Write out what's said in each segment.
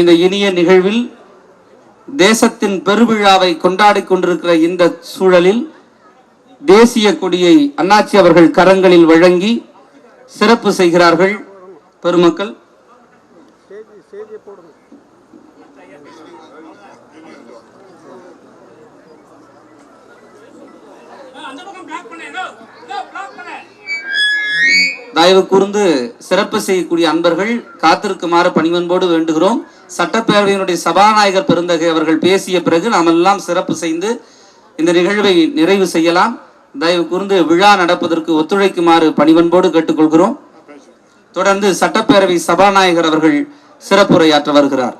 இந்த இனிய நிகழ்வில் தேசத்தின் பெருவிழாவை கொண்டாடி கொண்டிருக்கிற இந்த சூழலில் தேசிய கொடியை அண்ணாச்சி அவர்கள் கரங்களில் வழங்கி சிறப்பு செய்கிறார்கள் பெருமக்கள். தயவு கூர்ந்து சிறப்பு செய்யக்கூடிய அன்பர்கள் காத்திருக்குமாறு பணிவன்போடு வேண்டுகிறோம். சட்டப்பேரவையினுடைய சபாநாயகர் பெருந்தகை அவர்கள் பேசிய பிறகு நாம் எல்லாம் சிறப்பு செய்து இந்த நிகழ்வை நிறைவு செய்யலாம். தயவு கூர்ந்து விழா நடப்பதற்கு ஒத்துழைக்குமாறு பணிவன்போடு கேட்டுக்கொள்கிறோம். தொடர்ந்து சட்டப்பேரவை சபாநாயகர் அவர்கள் சிறப்புரையாற்ற வருகிறார்.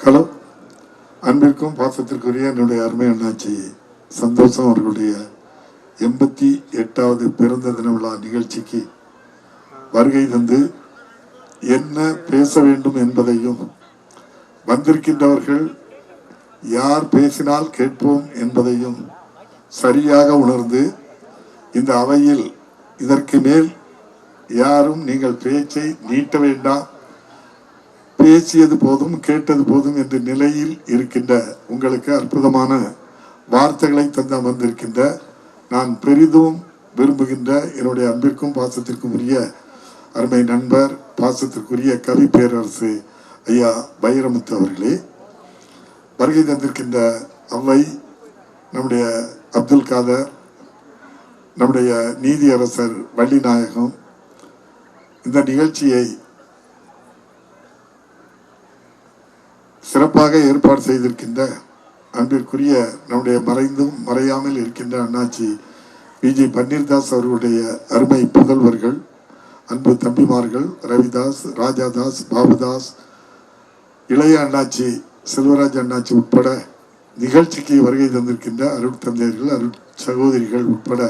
ஹலோ. அன்பிற்கும் பாசத்திற்குரிய என்னுடைய அருமை அண்ணாச்சி சந்தோஷம் அவர்களுடைய எண்பத்தி எட்டாவது பிறந்த தின விழா நிகழ்ச்சிக்கு வருகை தந்து என்ன பேச வேண்டும் என்பதையும் வந்திருக்கின்றவர்கள் யார் பேசினால் கேட்போம் என்பதையும் சரியாக உணர்ந்து இந்த அவையில் இதற்கு மேல் யாரும் நீங்கள் பேச்சை நீட்ட வேண்டாம். பேசியது போதும் கேட்டது போதும் என்ற நிலையில் இருக்கின்ற உங்களுக்கு அற்புதமான வார்த்தைகளை தந்து அமர்ந்திருக்கின்ற நான் பெரிதும் விரும்புகின்ற என்னுடைய அன்பிற்கும் பாசத்திற்கும் உரிய அருமை நண்பர் பாசத்திற்குரிய கவி பேரரசு ஐயா பைரமுத்து அவர்களே. வருகை தந்திருக்கின்ற அவ்வை நம்முடைய அப்துல் காதர் நம்முடைய நீதியரசர் வள்ளிநாயகம் இந்த நிகழ்ச்சியை சிறப்பாக ஏற்பாடு செய்திருக்கின்ற அன்பிற்குரிய நம்முடைய மறைந்தும் மறையாமல் இருக்கின்ற அண்ணாச்சி விஜி பன்னீர்தாஸ் அவர்களுடைய அருமை புதல்வர்கள் அன்பு தம்பிமார்கள் ரவிதாஸ் ராஜாதாஸ் பாபுதாஸ் இளைய அண்ணாச்சி செல்வராஜ் அண்ணாச்சி உட்பட நிகழ்ச்சிக்கு வருகை தந்திருக்கின்ற அருள் தந்தையர்கள் அருள் சகோதரிகள் உட்பட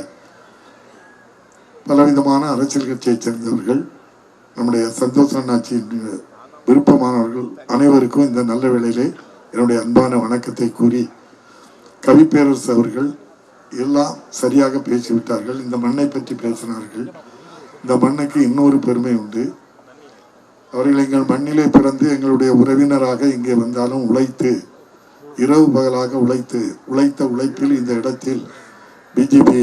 பலவிதமான அரசியல் கட்சியைச் சேர்ந்தவர்கள் நம்முடைய சந்தோஷ அண்ணாச்சி விருப்பமானவர்கள் அனைவருக்கும் இந்த நல்ல வேளையிலே என்னுடைய அன்பான வணக்கத்தை கூறி கவிப்பேரரசு அவர்கள் எல்லாம் சரியாக பேசிவிட்டார்கள். இந்த மண்ணை பற்றி பேசினார்கள். இந்த மண்ணுக்கு இன்னொரு பெருமை உண்டு. அவர்கள் எங்கள் மண்ணிலே பிறந்து எங்களுடைய உறவினராக இங்கே வந்தாலும் உழைத்து இரவு பகலாக உழைத்து உழைத்த உழைப்பில் இந்த இடத்தில் பிஜேபி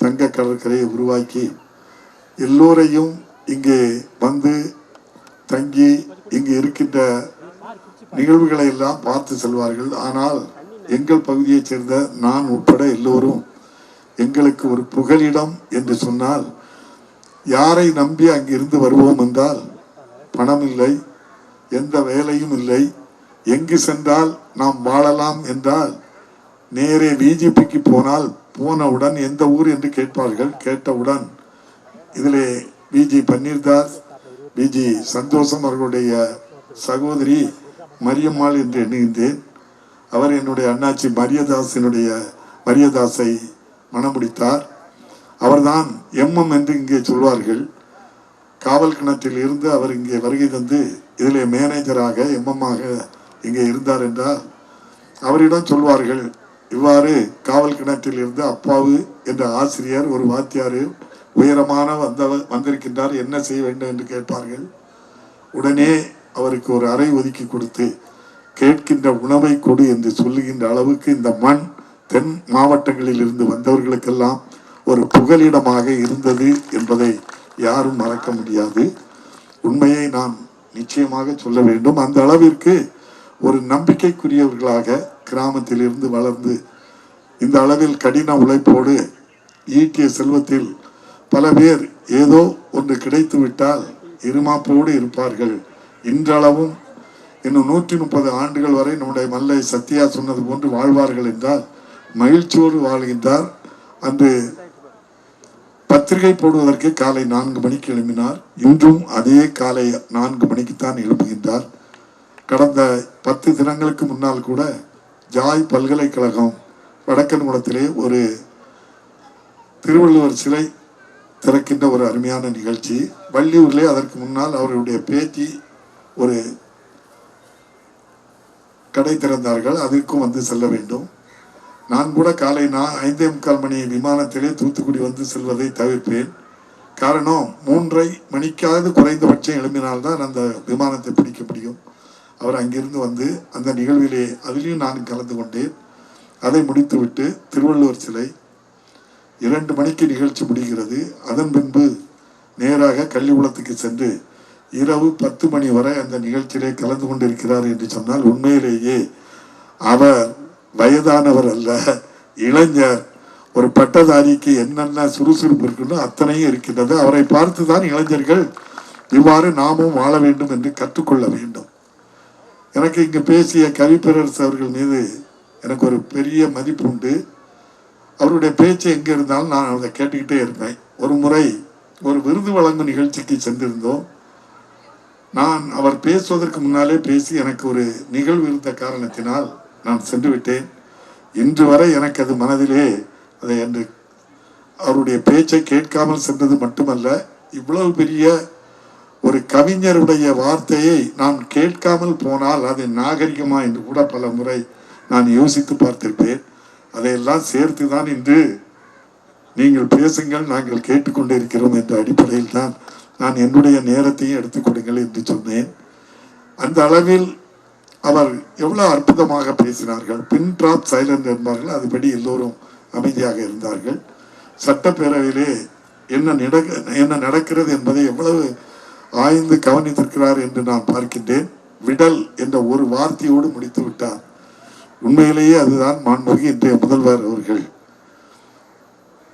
தங்க கடற்கரையை உருவாக்கி எல்லோரையும் இங்கே வந்து தங்கி இங்கு இருக்கின்ற நிகழ்வுகளை எல்லாம் பார்த்து செல்வார்கள். ஆனால் எங்கள் பகுதியைச் சேர்ந்த நான் உட்பட எல்லோரும் எங்களுக்கு ஒரு புகலிடம் என்று சொன்னால் யாரை நம்பி அங்கிருந்து வருவோம் என்றால் பணம் இல்லை எந்த வேலையும் இல்லை. எங்கு சென்றால் நாம் வாழலாம் என்றால் நேரே பிஜேபிக்கு போனால் போனவுடன் எந்த ஊர் என்று கேட்பார்கள். கேட்டவுடன் இதிலே பிஜி பன்னீர்தாஸ் பிஜி சந்தோஷம் அவர்களுடைய சகோதரி மரியம்மாள் என்று எண்ணுகின்றேன். அவர் என்னுடைய அண்ணாச்சி மரியதாசனுடைய மரியதாஸை மணமுடித்தார். அவர்தான் எம்எம் என்று இங்கே சொல்வார்கள். காவல் கிணற்றில் இருந்து அவர் இங்கே வருகை தந்து இதில் மேனேஜராக எம்எம்மாக இங்கே இருந்தார் என்றால் அவரிடம் சொல்வார்கள் இவ்வாறு காவல் கிணற்றில் இருந்து அப்பாவு என்ற ஆசிரியர் ஒரு வாத்தியார் உயரமான வந்தவர் வந்திருக்கின்றார். என்ன செய்ய வேண்டும் என்று கேட்பார்கள். உடனே அவருக்கு ஒரு அறை ஒதுக்கி கொடுத்து கேட்கின்ற உணவை கொடு என்று சொல்லுகின்ற அளவுக்கு இந்த மண் தென் மாவட்டங்களில் இருந்து வந்தவர்களுக்கெல்லாம் ஒரு புகலிடமாக இருந்தது என்பதை யாரும் மறக்க முடியாது. உண்மையை நாம் நிச்சயமாக சொல்ல வேண்டும். அந்த அளவிற்கு ஒரு நம்பிக்கைக்குரியவர்களாக கிராமத்தில் இருந்து வளர்ந்து இந்த அளவில் கடின உழைப்போடு ஈட்டிய செல்வத்தில் பல பேர் ஏதோ ஒன்று கிடைத்து விட்டால் இருமாப்போடு இருப்பார்கள். இன்றளவும் இன்னும் நூற்றி முப்பது ஆண்டுகள் வரை நம்முடைய மல்லை சத்யா சொன்னது போன்று வாழ்வார்கள் என்றால் மகிழ்ச்சியோடு வாழ்கின்றார். அன்று பத்திரிகை போடுவதற்கு காலை நான்கு மணிக்கு எழுப்பினார் இன்றும் அதே காலை நான்கு மணிக்குத்தான் எழுப்புகின்றார் கடந்த பத்து தினங்களுக்கு முன்னால் கூட ஜாய் பல்கலைக்கழகம் வடக்கன்குளத்திலே ஒரு திருவள்ளுவர் சிலை திறக்கின்ற ஒரு அருமையான நிகழ்ச்சி. வள்ளியூரிலே அதற்கு முன்னால் அவருடைய பேச்சு ஒரு கடை திறந்தார்கள். அதற்கும் வந்து செல்ல வேண்டும். நான் கூட காலை நான் ஐந்தே முக்கால் மணி விமானத்திலே தூத்துக்குடி வந்து செல்வதை தவிர்ப்பேன். காரணம் மூன்றை மணிக்காவது குறைந்தபட்சம் எழுப்பினால்தான் அந்த விமானத்தை பிடிக்க முடியும். அவர் அங்கிருந்து வந்து அந்த நிகழ்விலே அதிலையும் நான் கலந்து கொண்டேன். அதை முடித்துவிட்டு திருவள்ளுவர் சிலை இரண்டு மணிக்கு நிகழ்ச்சி முடிகிறது. அதன் பின்பு நேராக கள்ளிக்குளத்துக்கு சென்று இரவு பத்து மணி வரை அந்த நிகழ்ச்சியிலே கலந்து கொண்டிருக்கிறார் என்று சொன்னால் உண்மையிலேயே அவர் வயதானவர் அல்ல இளைஞர். ஒரு பட்டதாரிக்கு என்னென்ன சுறுசுறுப்பு இருக்குன்னு அத்தனையும் இருக்கின்றது. அவரை பார்த்து தான் இளைஞர்கள் இவ்வாறு நாமும் வாழ வேண்டும் என்று கற்றுக்கொள்ள வேண்டும். எனக்கு இங்கு பேசிய கவிப்பேரரசு அவர்கள் மீது எனக்கு ஒரு பெரிய மதிப்பு உண்டு. அவருடைய பேச்சு எங்கே இருந்தாலும் நான் அதை கேட்டுக்கிட்டே இருப்பேன். ஒரு முறை ஒரு விருது வழங்கும் நிகழ்ச்சிக்கு சென்றிருந்தோம். நான் அவர் பேசுவதற்கு முன்னாலே பேசி எனக்கு ஒரு நிகழ்வு இருந்த காரணத்தினால் நான் சென்று விட்டேன். இன்று வரை எனக்கு அது மனதிலே அதை என்று அவருடைய பேச்சை கேட்காமல் சென்றது மட்டுமல்ல இவ்வளவு பெரிய ஒரு கவிஞருடைய வார்த்தையை நான் கேட்காமல் போனால் அது நாகரிகமா என்று கூட பல முறை நான் யோசித்து பார்த்திருப்பேன். அதையெல்லாம் சேர்த்து தான் இன்று நீங்கள் பேசுங்கள் நாங்கள் கேட்டுக்கொண்டிருக்கிறோம் என்ற அடிப்படையில் தான் நான் என்னுடைய நேரத்தையும் எடுத்துக் கொடுங்கள் என்று சொன்னேன். அந்த அளவில் அவர் எவ்வளோ அற்புதமாக பேசினார்கள். பின் ட்ராப் சைலண்ட் என்பார்கள். அதுபடி எல்லோரும் அமைதியாக இருந்தார்கள். சட்டப்பேரவையிலே என்ன நடக்க என்ன நடக்கிறது என்பதை எவ்வளவு ஆய்ந்து கவனித்திருக்கிறார் என்று நான் பார்க்கின்றேன். விடல் என்ற ஒரு வார்த்தையோடு முடித்து விட்டார் உண்மையிலேயே அதுதான் மாண்புமிகு இன்றைய முதல்வர் அவர்கள்.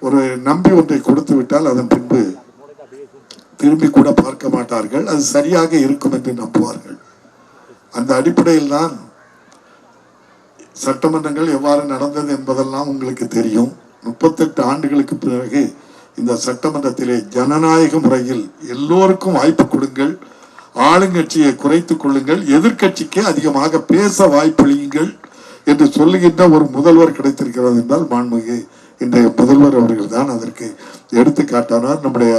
ஒரு நம்பி ஒன்றை கொடுத்து விட்டால் அதன் பின்பு திரும்பி கூட பார்க்க மாட்டார்கள். அது சரியாக இருக்கும் என்று நம்புவார்கள். அந்த அடிப்படையில் தான் சட்டமன்றங்கள் எவ்வாறு நடந்தது என்பதெல்லாம் உங்களுக்கு தெரியும். முப்பத்தெட்டு ஆண்டுகளுக்கு பிறகு இந்த சட்டமன்றத்திலே ஜனநாயக முறையில் எல்லோருக்கும் வாய்ப்பு கொடுங்கள். ஆளுங்கட்சியை குறைத்துக் கொள்ளுங்கள். எதிர்கட்சிக்கு அதிகமாக பேச வாய்ப்பளியுங்கள். என்று சொல்லுகின்ற ஒரு முதல்வர் கிடைத்திருக்கிறது என்றால் மாண்புமிகு இன்றைய முதல்வர் அவர்கள் தான் அதற்கு எடுத்துக்காட்டானார் நம்முடைய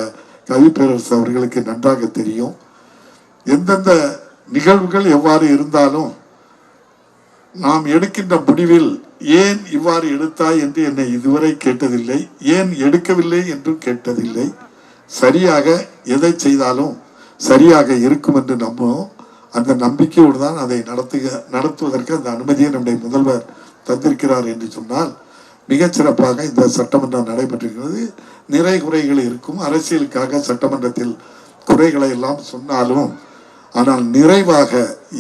கவிப்பேரரசு அவர்களுக்கு நன்றாக தெரியும். எந்தெந்த நிகழ்வுகள் எவ்வாறு இருந்தாலும் நாம் எடுக்கின்ற முடிவில் ஏன் இவ்வாறு எடுத்தாய் என்று என்னை இதுவரை கேட்டதில்லை. ஏன் எடுக்கவில்லை என்றும் கேட்டதில்லை. சரியாக எதை செய்தாலும் சரியாக இருக்கும் என்று நம்புவோம் அந்த நம்பிக்கையோடு தான் அதை நடத்துக நடத்துவதற்கு அந்த அனுமதியை நம்முடைய முதல்வர் தந்திருக்கிறார் என்று சொன்னால் மிகச் சிறப்பாக இந்த சட்டமன்றம் நடைபெற்றிருக்கிறது. நிறை குறைகள் இருக்கும். அரசியலுக்காக சட்டமன்றத்தில் குறைகளை எல்லாம் சொன்னாலும் ஆனால் நிறைவாக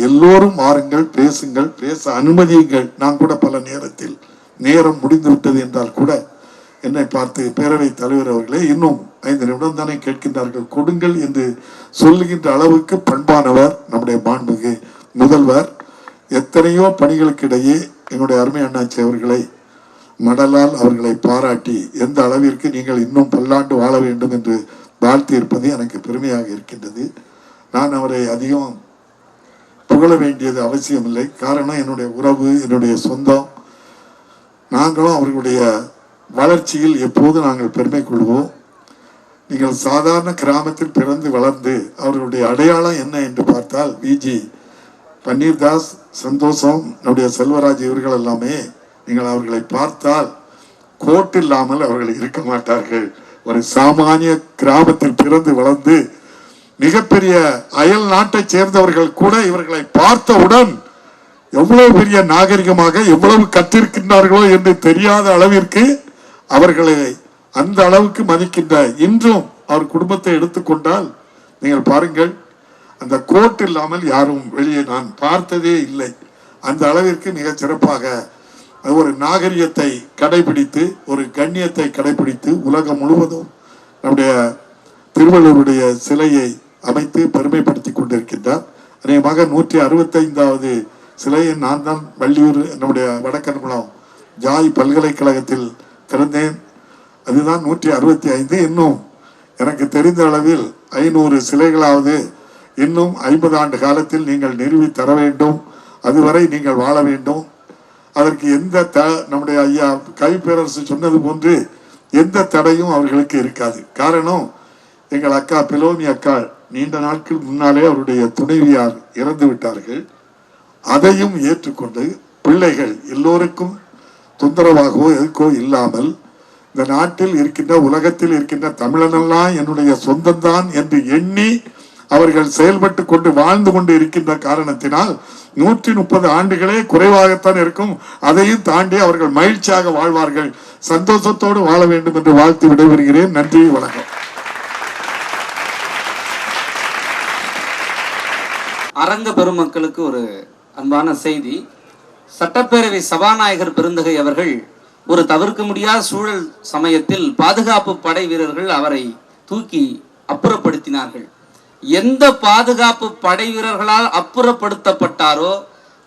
எல்லோரும் மாறுங்கள் பேசுங்கள் பேச அனுமதியுங்கள். நான் கூட பல நேரத்தில் நேரம் முடிந்துவிட்டது என்றால் கூட என்னை பார்த்து பேரவைத் தலைவர் அவர்களே இன்னும் ஐந்து நிமிடம் தானே கேட்கின்றார்கள். கொடுங்கள் என்று சொல்லுகின்ற அளவுக்கு பண்பானவர் நம்முடைய மாண்புமிகு முதல்வர். எத்தனையோ பணிகளுக்கிடையே என்னுடைய அருமை அண்ணாச்சி அவர்களை மடலால் அவர்களை பாராட்டி எந்த அளவிற்கு நீங்கள் இன்னும் பல்லாண்டு வாழ வேண்டும் என்று வாழ்த்தி இருப்பது எனக்கு பெருமையாக இருக்கின்றது. நான் அவரை அதிகம் புகழ வேண்டியது அவசியமில்லை. காரணம் என்னுடைய உறவு என்னுடைய சொந்தம். நாங்களும் அவர்களுடைய வளர்ச்சியில் எப்போது நாங்கள் பெருமை கொள்வோம்? நீங்கள் சாதாரண கிராமத்தில் பிறந்து வளர்ந்து அவர்களுடைய அடையாளம் என்ன என்று பார்த்தால் விஜி பன்னீர்தாஸ் சந்தோஷம் நம்முடைய செல்வராஜ் இவர்கள் எல்லாமே நீங்கள் அவர்களை பார்த்தால் கோட் இல்லாமல் அவர்கள் இருக்க மாட்டார்கள். ஒரு சாமானிய கிராமத்தில் பிறந்து வளர்ந்து மிகப்பெரிய அயல் நாட்டை சேர்ந்தவர்கள் கூட இவர்களை பார்த்தவுடன் எவ்வளவு பெரிய நாகரிகமாக எவ்வளவு கற்றிருக்கின்றார்களோ என்று தெரியாத அளவிற்கு அவர்களை அந்த அளவுக்கு மதிக்கின்ற இன்றும் அவர் குடும்பத்தை எடுத்துக்கொண்டால் நீங்கள் பாருங்கள் அந்த கோட் இல்லாமல் யாரும் வெளியே நான் பார்த்ததே இல்லை. அந்த அளவிற்கு மிகச் சிறப்பாக அது ஒரு நாகரிகத்தை கடைபிடித்து ஒரு கண்ணியத்தை கடைபிடித்து உலகம் முழுவதும் நம்முடைய திருவள்ளுவருடைய சிலையை அமைத்து பெருமைப்படுத்தி கொண்டிருக்கின்றார். அநேகமாக நூற்றி அறுபத்தைந்தாவது சிலையை நான் தான் வள்ளியூர் நம்முடைய வடக்கன்குளம் ஜாய் பல்கலைக்கழகத்தில் திறந்தேன் அதுதான் நூற்றி அறுபத்தி ஐந்து இன்னும். எனக்கு தெரிந்த அளவில் ஐநூறு சிலைகளாவது இன்னும் ஐம்பது ஆண்டு காலத்தில் நீங்கள் நிறுவி தர வேண்டும். அதுவரை நீங்கள் வாழ வேண்டும். அதற்கு எந்த த நம்முடைய ஐயா கைப்பேரரசு சொன்னது போன்று எந்த தடையும் அவர்களுக்கு இருக்காது. காரணம் எங்கள் அக்கா பிலோமி அக்கா நீண்ட நாட்கள் முன்னாலே அவருடைய துணைவியார் இறந்து விட்டார்கள் அதையும் ஏற்றுக்கொண்டு பிள்ளைகள் எல்லோருக்கும் தொந்தரவாகவோ எதுக்கோ இல்லாமல் இந்த நாட்டில் இருக்கின்ற உலகத்தில் இருக்கின்ற தமிழனெல்லாம் என்னுடைய சொந்தம்தான் என்று எண்ணி அவர்கள் செயல்பட்டு கொண்டு வாழ்ந்து கொண்டு இருக்கின்ற காரணத்தினால் நூற்றி முப்பது ஆண்டுகளே குறைவாகத்தான் இருக்கும். அதையும் தாண்டி அவர்கள் மகிழ்ச்சியாக வாழ்வார்கள். சந்தோஷத்தோடு வாழ வேண்டும் என்று வாழ்த்து விடைபெறுகிறேன். நன்றி வணக்கம். அரங்க பெருமக்களுக்கு ஒரு அன்பான செய்தி. சட்டப்பேரவை சபாநாயகர் பெருந்தகை அவர்கள் ஒரு தவிர்க்க முடியாத சூழல் சமயத்தில் பாதுகாப்பு படை வீரர்கள் அவரை தூக்கி அப்புறப்படுத்தினார்கள். எந்த பாதுகாப்பு படை வீரர்களால் அப்புறப்படுத்தப்பட்டாரோ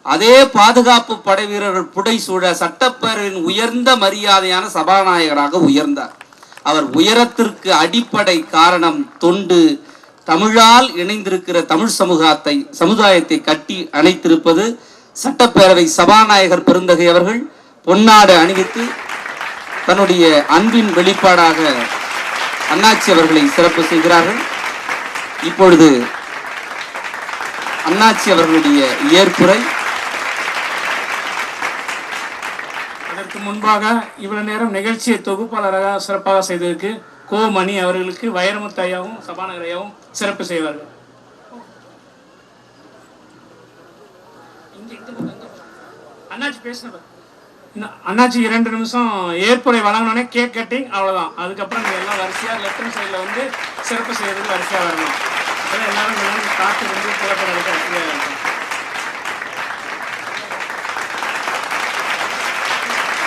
அதே பாதுகாப்பு படை வீரர்கள் புடை சூழ சட்டப்பேரவையின் உயர்ந்த மரியாதையான சபாநாயகராக உயர்ந்தார். அவர் உயரத்திற்கு அடிப்படை காரணம் தொண்டு தமிழால் இணைந்திருக்கிற தமிழ் சமூகத்தை சமுதாயத்தை கட்டி அணைத்திருப்பது சட்டப்பேரவை சபாநாயகர் பெருந்தகை அவர்கள் பொன்னாடு அணிவித்து தன்னுடைய அன்பின் வெளிப்பாடாக அண்ணாச்சி அவர்களை சிறப்பு செய்கிறார்கள். இப்பொழுது அண்ணாச்சி அவர்களுடைய ஏற்புரை அதற்கு முன்பாக இவ்வளவு நேரம் நிகழ்ச்சியை தொகுப்பாளராக சிறப்பாக செய்ததற்கு கோ மணி அவர்களுக்கு வைரமுத்து ஐயாவும் சபாநகர் ஐயாவும் சிறப்பு செய்வார்கள் இங்க, இந்த பக்கம், இந்த பக்கம். அண்ணாச்சி பேசினவர் அண்ணாச்சி இரண்டு நிமிஷம் ஏற்புரை வழங்கினோடனே கேக் கட்டிங் அவ்வளவுதான். அதுக்கப்புறம் நீங்க எல்லாம் வரிசையா லெஃப்ட் சைடில் வந்து சிறப்பு செய்யறதுக்கு வரிசையா வரணும். எல்லாரும் காத்து வந்து புறப்பட எடுக்க இருக்கும்.